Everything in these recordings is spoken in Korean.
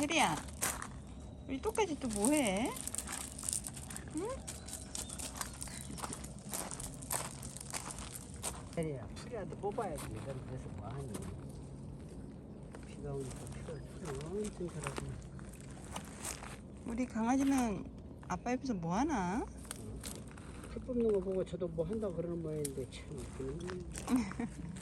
혜리야, 우리 똑같이 또 뭐해? 혜리야 풀이한테 뽑아야지. 내가 그래서 뭐하니? 비가 오니까 풀을 풀을 엄청 잘하고 우리 강아지는 아빠 옆에서 뭐 하나? 풀 뽑는 거 보고 저도 뭐 한다 그러는 모양인데 참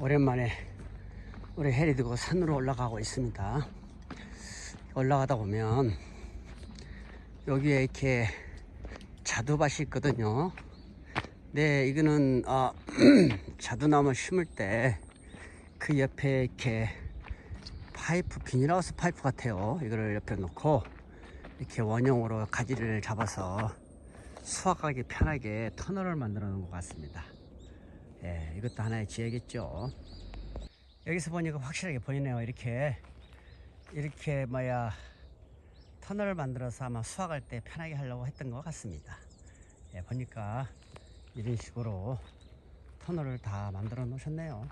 오랜만에 우리 해리 두고 산으로 올라가고 있습니다. 올라가다 보면 여기에 이렇게 자두밭이 있거든요. 네, 이거는 어, 자두나무 심을 때 그 옆에 이렇게 파이프 비닐하우스 파이프 같아요. 이거를 옆에 놓고 이렇게 원형으로 가지를 잡아서 수확하기 편하게 터널을 만들어 놓은 것 같습니다. 예, 이것도 하나의 지혜겠죠. 여기서 보니까 확실하게 보이네요. 이렇게 이렇게 뭐야 터널을 만들어서 아마 수확할 때 편하게 하려고 했던 것 같습니다. 예, 보니까 이런 식으로 터널을 다 만들어 놓으셨네요.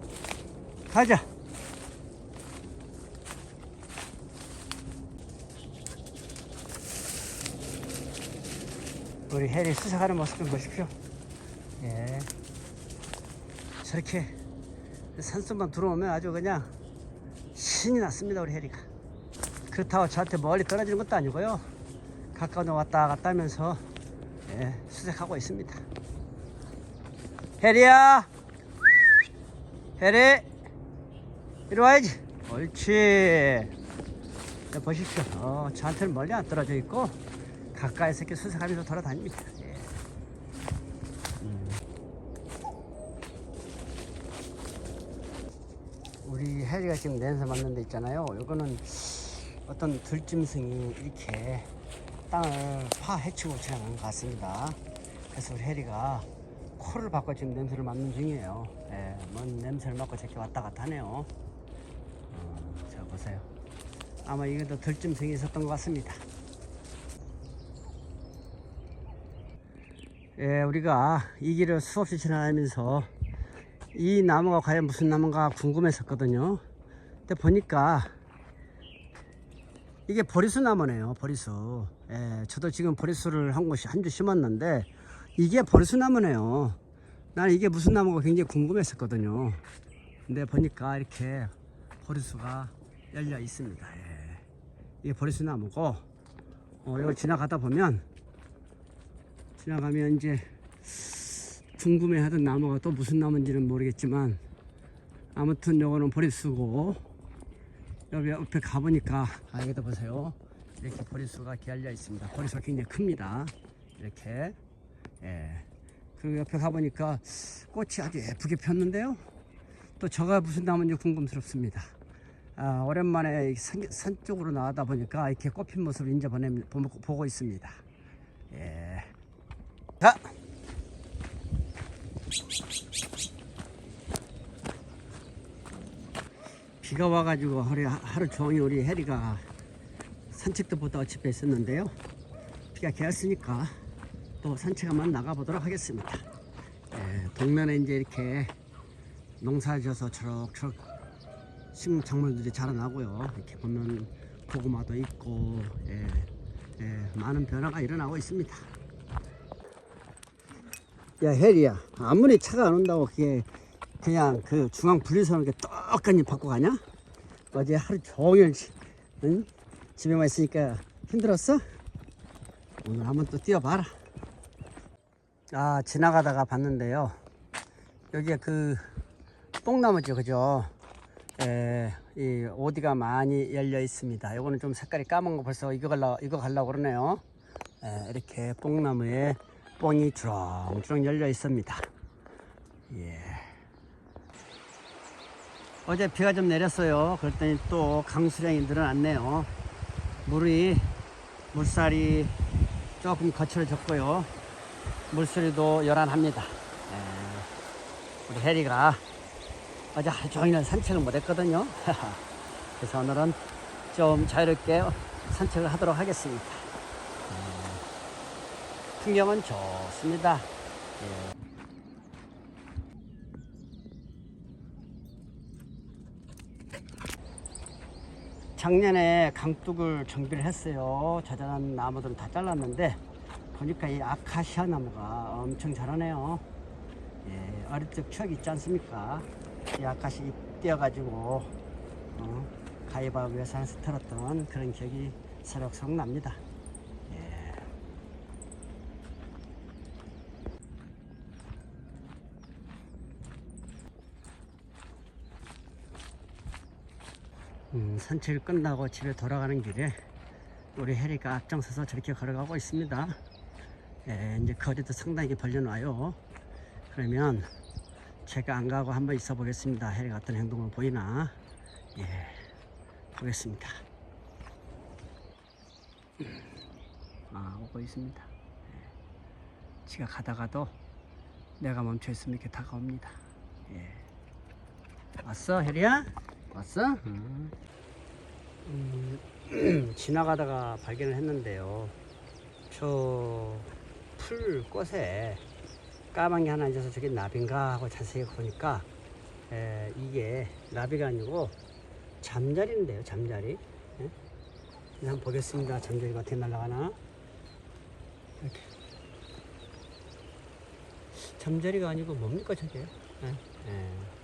음. 가자. 우리 해리 수색하는 모습 좀 보십시오. 예. 저렇게 산속만 들어오면 아주 그냥 신이 났습니다, 우리 해리가. 그렇다고 저한테 멀리 떨어지는 것도 아니고요. 가까운 데 왔다 갔다 하면서 예, 수색하고 있습니다. 해리야! 해리! 이리 와야지. 옳지. 자, 보십시오. 어, 저한테는 멀리 안 떨어져 있고 가까이서 이렇게 수색하면서 돌아다닙니다. 예. 음. 우리 해리가 지금 냄새 맡는 데 있잖아요. 요거는 어떤 들짐승이 이렇게 땅을 파헤치고 지나가는 것 같습니다. 그래서 우리 해리가 코를 바꿔 지금 냄새를 맡는 중이에요. 예, 뭔 냄새를 맡고 저렇게 왔다 갔다 하네요. 어, 자, 보세요. 아마 이것도 들짐승이 있었던 것 같습니다. 예, 우리가 이 길을 수없이 지나다니면서 이 나무가 과연 무슨 나무인가 궁금했었거든요. 근데 보니까 이게 보리수 나무네요. 보리수. 예, 저도 지금 보리수를 한 곳이 한 주 심었는데 이게 보리수 나무네요. 나는 이게 무슨 나무가 굉장히 궁금했었거든요. 근데 보니까 이렇게 보리수가 열려 있습니다. 예. 이게 보리수 나무고 어, 이걸 지나가다 보면 지나가면 이제 궁금해하던 나무가 또 무슨 나무인지는 모르겠지만 아무튼 요거는 보리수고 여기 옆에 가보니까 아 여기다 보세요. 이렇게 보리수가 기알려 있습니다. 보리수가 굉장히 큽니다. 이렇게. 예. 그리고 옆에 가보니까 꽃이 아주 예쁘게 폈는데요. 또 저가 무슨 나무인지 궁금스럽습니다. 아, 오랜만에 산, 산 쪽으로 나가다 보니까 이렇게 꽃핀 모습을 이제 보내, 보- 보고 있습니다. 예. 자. 비가 와가지고 하루, 하루 종일 우리 해리가 산책도 보다가 집에 있었는데요. 비가 개었으니까 또 산책 한번 나가보도록 하겠습니다. 예, 동면에 이제 이렇게 농사 지어서 초록초록 식물 작물들이 자라나고요. 이렇게 보면 고구마도 있고 예, 예, 많은 변화가 일어나고 있습니다. 야 해리야 아무리 차가 안 온다고 그게 그냥 그 중앙 분리선을 이렇게 똑같이 받고 가냐? 어제 하루 종일 응? 집에만 있으니까 힘들었어? 오늘 한번 또 뛰어봐라 아 지나가다가 봤는데요 여기에 그 뽕나무죠 그죠? 예, 이 오디가 많이 열려 있습니다 요거는 좀 색깔이 까만 거 벌써 이거 갈라 이거 갈라고 그러네요 예, 이렇게 뽕나무에 뽕이 주렁주렁 열려 있습니다. 예. 어제 비가 좀 내렸어요. 그랬더니 또 강수량이 늘어났네요. 물이 물살이 조금 거칠어졌고요. 물소리도 요란합니다. 예, 우리 해리가 어제 하루 종일 산책을 못 했거든요. 그래서 오늘은 좀 자유롭게 산책을 하도록 하겠습니다. 예, 풍경은 좋습니다. 예. 작년에 강둑을 정비를 했어요. 자잘한 나무들은 다 잘랐는데 보니까 이 아카시아 나무가 엄청 자라네요. 예, 어릴 적 추억이 있지 않습니까? 이 아카시 잎 띄어가지고 어, 가위바위보 외산에서 털었던 그런 기억이 새록새록 납니다. 음, 산책을 끝나고 집에 돌아가는 길에 우리 해리가 앞장서서 저렇게 걸어가고 있습니다. 예, 이제 거리도 상당히 벌려놔요. 그러면 제가 안 가고 한번 있어 보겠습니다. 해리가 어떤 행동을 보이나. 예, 보겠습니다. 음, 아, 오고 있습니다. 예, 지가 가다가도 내가 멈춰 있으면 이렇게 다가옵니다. 예. 왔어, 해리야? 왔어? 음. 음, 지나가다가 발견을 했는데요. 저 풀 꽃에 까만 게 하나 있어서 저게 나비인가 하고 자세히 보니까 에, 이게 나비가 아니고 잠자리인데요, 잠자리. 예? 한번 보겠습니다. 잠자리가 어떻게 날아가나? 이렇게. 잠자리가 아니고 뭡니까 저게? 예? 예.